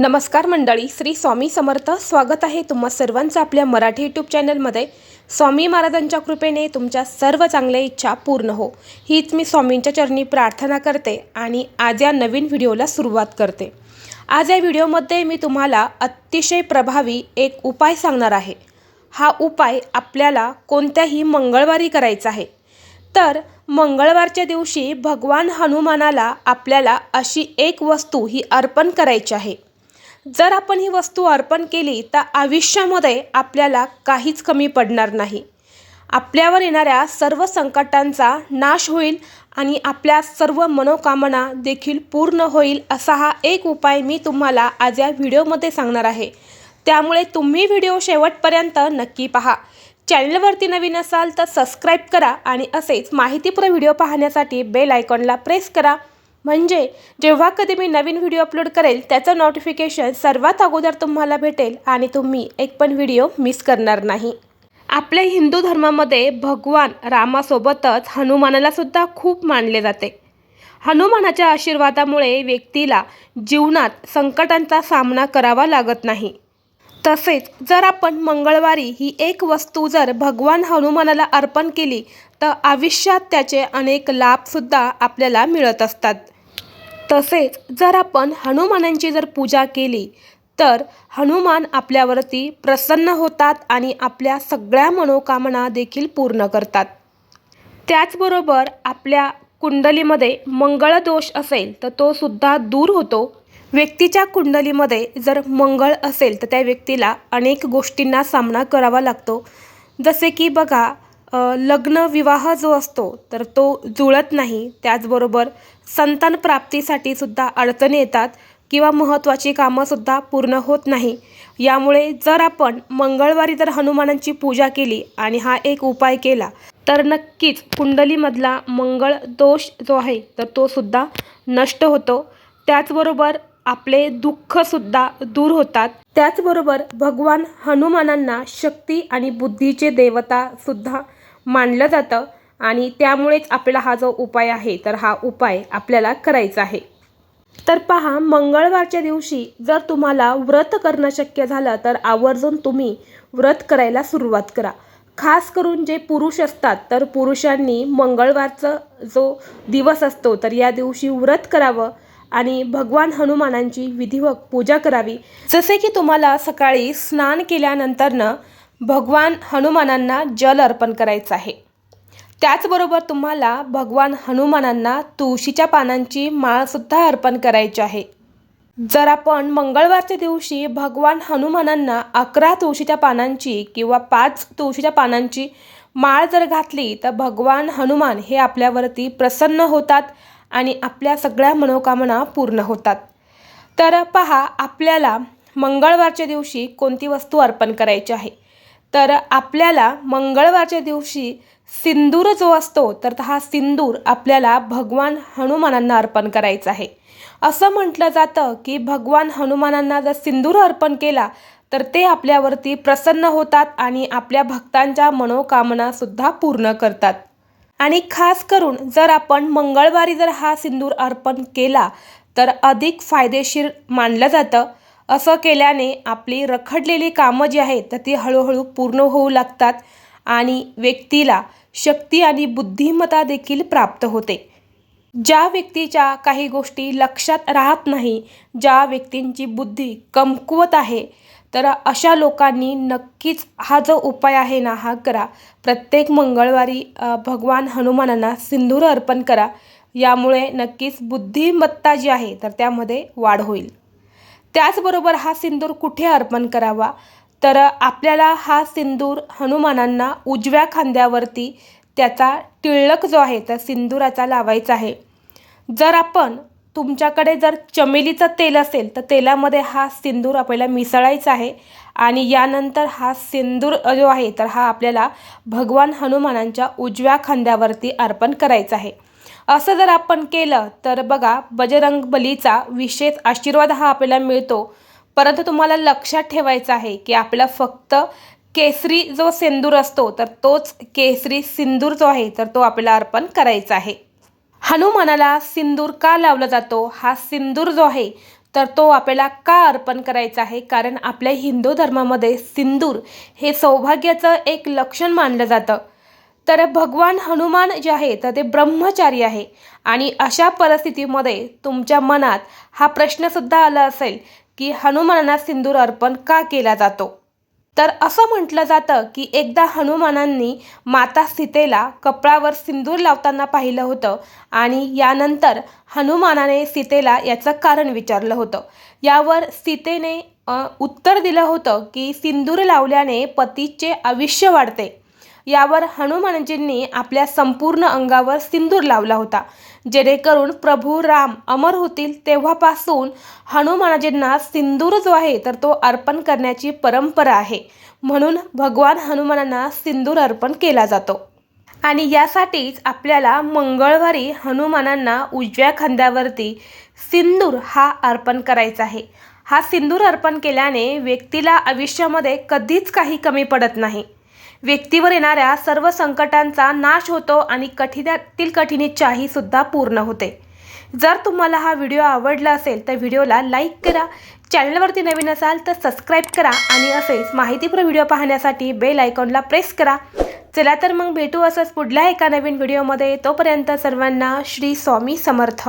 नमस्कार मंडळी श्री स्वामी समर्थ. स्वागत आहे तुम्हा सर्वांचं आपल्या मराठी यूट्यूब चॅनलमध्ये. स्वामी महाराजांच्या कृपेने तुमच्या सर्व चांगल्या इच्छा पूर्ण हो. हीच मी स्वामींच्या चरणी प्रार्थना करते आणि आज या नवीन व्हिडिओला सुरुवात करते. आज या व्हिडिओमध्ये मी तुम्हाला अतिशय प्रभावी एक उपाय सांगणार आहे. हा उपाय आपल्याला कोणत्याही मंगळवारी करायचा आहे. तर मंगळवारच्या दिवशी भगवान हनुमानाला आपल्याला अशी एक वस्तू ही अर्पण करायची आहे. जर आपण ही वस्तू अर्पण केली तर आयुष्यामध्ये आपल्याला काहीच कमी पडणार नाही. आपल्यावर येणाऱ्या सर्व संकटांचा नाश होईल आणि आपल्या सर्व मनोकामना देखील पूर्ण होईल असा हा एक उपाय मी तुम्हाला आज या व्हिडिओमध्ये सांगणार आहे. त्यामुळे तुम्ही व्हिडिओ शेवटपर्यंत नक्की पहा. चॅनलवरती नवीन असाल तर सबस्क्राईब करा आणि असेच माहितीपूर्ण व्हिडिओ पाहण्यासाठी बेल आयकॉनला प्रेस करा. म्हणजे जेव्हा कधी मी नवीन व्हिडिओ अपलोड करेल त्याचं नोटिफिकेशन सर्वात अगोदर तुम्हाला भेटेल आणि तुम्ही एक पण व्हिडिओ मिस करणार नाही. आपल्या हिंदू धर्मामध्ये भगवान रामासोबतच हनुमानाला सुद्धा खूप मानले जाते. हनुमानाच्या आशीर्वादामुळे व्यक्तीला जीवनात संकटांचा सामना करावा लागत नाही. तसेच जर आपण मंगळवारी ही एक वस्तू जर भगवान हनुमानाला अर्पण केली तर आयुष्यात त्याचे अनेक लाभसुद्धा आपल्याला मिळत असतात. तसेच जर आपण हनुमानांची जर पूजा केली तर हनुमान आपल्यावरती प्रसन्न होतात आणि आपल्या सगळ्या मनोकामना देखील पूर्ण करतात. त्याचबरोबर आपल्या कुंडलीमध्ये मंगळ दोष असेल तर तो सुद्धा दूर होतो. व्यक्तीच्या कुंडलीमध्ये जर मंगळ असेल तर त्या व्यक्तीला अनेक गोष्टींना सामना करावा लागतो. जसे की बघा लग्न विवाह जो असतो तर तो जुळत नाही. त्याचबरोबर संतान प्राप्तीसाठी सुद्धा अडचणी येतात किंवा महत्त्वाची कामंसुद्धा पूर्ण होत नाही. यामुळे जर आपण मंगळवारी जर हनुमानांची पूजा केली आणि हा एक उपाय केला तर नक्कीच कुंडलीमधला मंगळ दोष जो आहे तर तो सुद्धा नष्ट होतो. त्याचबरोबर आपले दुःखसुद्धा दूर होतात. त्याचबरोबर भगवान हनुमानांना शक्ती आणि बुद्धीचे देवतासुद्धा मानलं जातं आणि त्यामुळेच आपला हा जो उपाय आहे तर हा उपाय आपल्याला करायचा आहे. तर पहा मंगळवारच्या दिवशी जर तुम्हाला व्रत करणं शक्य झालं तर आवर्जून तुम्ही व्रत करायला सुरुवात करा. खास करून जे पुरुष असतात तर पुरुषांनी मंगळवारचा जो दिवस असतो तर या दिवशी व्रत करावं आणि भगवान हनुमानांची विधिवत पूजा करावी. जसे की तुम्हाला सकाळी स्नान केल्यानंतरनं भगवान हनुमानांना जल अर्पण करायचं आहे. त्याचबरोबर तुम्हाला भगवान हनुमानांना तुळशीच्या पानांची माळसुद्धा अर्पण करायची आहे. जर आपण मंगळवारच्या दिवशी भगवान हनुमानांना अकरा तुळशीच्या पानांची किंवा पाच तुळशीच्या पानांची माळ जर घातली तर भगवान हनुमान हे आपल्यावरती प्रसन्न होतात आणि आपल्या सगळ्या मनोकामना पूर्ण होतात. तर पहा आपल्याला मंगळवारच्या दिवशी कोणती वस्तू अर्पण करायची आहे? तर आपल्याला मंगळवारच्या दिवशी सिंदूर जो असतो तर हा सिंदूर आपल्याला भगवान हनुमानांना अर्पण करायचा आहे. असं म्हटलं जातं की भगवान हनुमानांना जर सिंदूर अर्पण केला तर ते आपल्यावरती प्रसन्न होतात आणि आपल्या भक्तांच्या मनोकामनासुद्धा पूर्ण करतात. आणि खास करून जर आपण मंगळवारी जर हा सिंदूर अर्पण केला तर अधिक फायदेशीर मानलं जातं. असं केल्याने आपली रखडलेली कामं जी आहेत तर ती हळूहळू पूर्ण होऊ लागतात आणि व्यक्तीला शक्ती आणि बुद्धिमत्ता देखील प्राप्त होते. ज्या व्यक्तीच्या काही गोष्टी लक्षात राहत नाही ज्या व्यक्तींची बुद्धी कमकुवत आहे तर अशा लोकांनी नक्कीच हा जो उपाय आहे ना हा करा. प्रत्येक मंगळवारी भगवान हनुमानांना सिंदूर अर्पण करा. यामुळे नक्कीच बुद्धिमत्ता जी आहे तर त्यामध्ये वाढ होईल. त्याचबरोबर हा सिंदूर कुठे अर्पण करावा? तर आपल्याला हा सिंदूर हनुमानांना उजव्या खांद्यावरती त्याचा टिळक जो आहे त्या सिंदुराचा लावायचा आहे. जर आपण तुमच्याकडे जर चमेलीचं तेल असेल तर तेलामध्ये हा सिंदूर आपल्याला मिसळायचा आहे आणि यानंतर हा सिंदूर जो आहे तर हा आपल्याला भगवान हनुमानांच्या उजव्या खांद्यावरती अर्पण करायचा आहे. असं जर आपण केलं तर बघा बजरंग बलीचा विशेष आशीर्वाद हा आपल्याला मिळतो. परंतु तुम्हाला लक्षात ठेवायचं आहे की आपल्याला फक्त केसरी जो सिंदूर असतो तर तोच केसरी सिंदूर जो आहे तर तो आपल्याला अर्पण करायचा आहे. हनुमानाला सिंदूर का लावला जातो? हा सिंदूर जो आहे तर तो आपल्याला का अर्पण करायचा आहे? कारण आपल्या हिंदू धर्मामध्ये सिंदूर हे सौभाग्याचं एक लक्षण मानलं जातं. तर भगवान हनुमान जे आहे तर ते ब्रह्मचारी आहे. आणि अशा परिस्थितीमध्ये तुमच्या मनात हा प्रश्नसुद्धा आला असेल की हनुमानांना सिंदूर अर्पण का केला जातो? तर असं म्हटलं जातं की एकदा हनुमानांनी माता सीतेला कपळावर सिंदूर लावताना पाहिलं होतं आणि यानंतर हनुमानाने सीतेला याचं कारण विचारलं होतं. यावर सीतेने उत्तर दिलं होतं की सिंदूर लावल्याने पतीचे आयुष्य वाढते. यावर हनुमानजींनी आपल्या संपूर्ण अंगावर सिंदूर लावला होता. जेणेकरून प्रभू राम अमर होतील तेव्हापासून हनुमानजींना सिंदूर जो आहे तर तो अर्पण करण्याची परंपरा आहे. म्हणून भगवान हनुमानांना सिंदूर अर्पण केला जातो. आणि यासाठीच आपल्याला मंगळवारी हनुमानांना उजव्या खांद्यावरती सिंदूर हा अर्पण करायचा आहे. हा सिंदूर अर्पण केल्याने व्यक्तीला आयुष्यामध्ये कधीच काही कमी पडत नाही. व्यक्तीवर येणाऱ्या सर्व संकटांचा नाश होतो आणि कठीणातील कठीणीच्याही सुद्धा पूर्ण होते. जर तुम्हाला हा व्हिडिओ आवडला असेल तर व्हिडिओला लाईक करा. चॅनलवरती नवीन असाल तर सबस्क्राईब करा आणि असेच माहितीपूर्ण व्हिडिओ पाहण्यासाठी बेल आयकॉनला प्रेस करा. चला तर मग भेटू असंच पुढल्या एका नवीन व्हिडिओमध्ये. तोपर्यंत सर्वांना श्री स्वामी समर्थ.